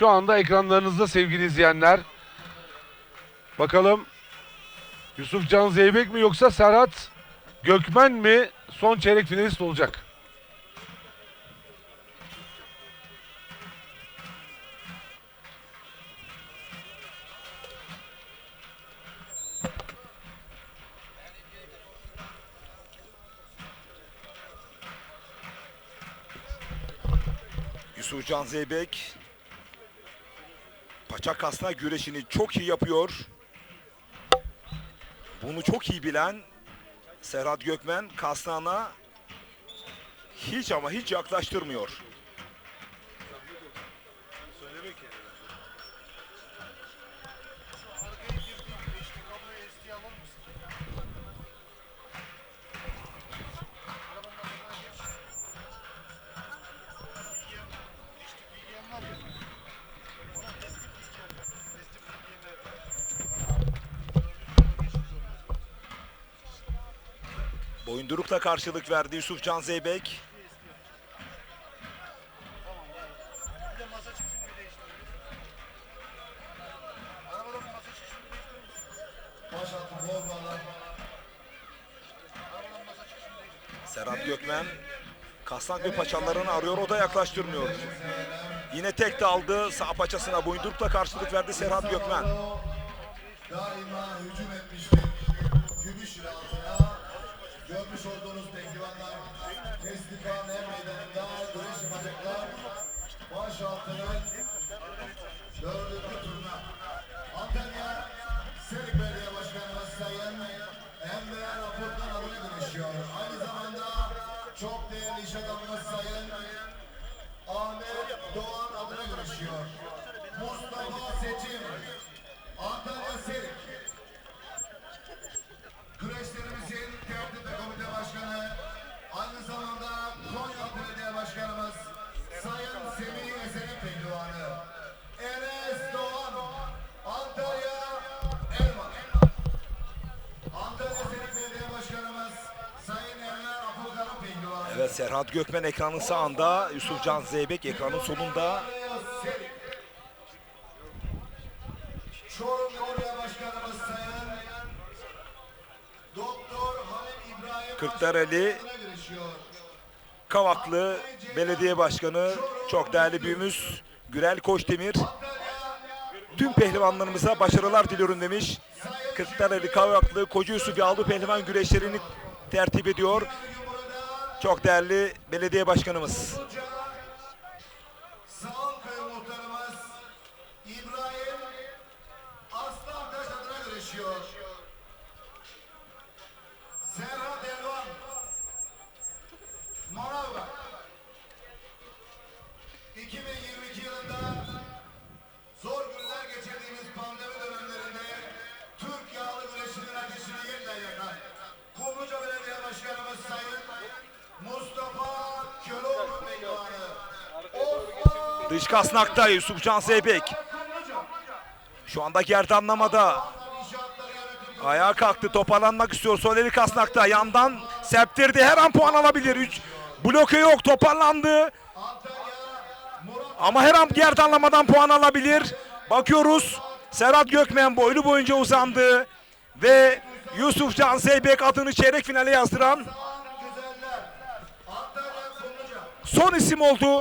şu anda ekranlarınızda sevgili izleyenler. Bakalım Yusuf Can Zeybek mi yoksa Serhat Gökmen mi son çeyrek finalist olacak? Yusufcan Zeybek paça kasna güreşini çok iyi yapıyor. Bunu çok iyi bilen Serhat Gökmen kasnağına hiç ama hiç yaklaştırmıyor. Boyundurukla karşılık verdi Yusufcan Zeybek. Serhat Gökmen kasnak ve paçalarını arıyor o da yaklaştırmıyor. Yine tek de aldı sağ paçasına boyundurukla karşılık verdi Serhat Gökmen. daima hücum etmiştik. Gümüş altına görmüş olduğunuz pehlivanlar Teslikan hem meydanında güreş yapacaklar. Baş altının dördüncü turuna. Antalya Serik Evet Serhat Gökmen ekranın sağında, Yusufcan Zeybek ekranın solunda. Çorum Belediye Başkanımız Sayın Doktor Halil İbrahim Kırklareli Başkanımız girişiyor. Kavaklı Belediye Başkanı çok değerli büyüğümüz Gürel Koçdemir tüm pehlivanlarımıza başarılar diliyorum demiş. Kırklareli Kavaklı Koca Yusuf Yağlı pehlivan güreşlerini tertip ediyor. Çok değerli belediye başkanımız. Serhat Elvan Manavgat Dış kasnakta Yusufcan Zeybek. Şu anda gerdanlamada. Ayağa kalktı toparlanmak istiyor. Sol eli kasnakta yandan septirdi. Her an puan alabilir. Üç, bloke yok toparlandı. Ama her an gerdanlamadan puan alabilir. Bakıyoruz. Serhat Gökmen boylu boyunca uzandı. Ve Yusufcan Zeybek adını çeyrek finale yazdıran son isim oldu.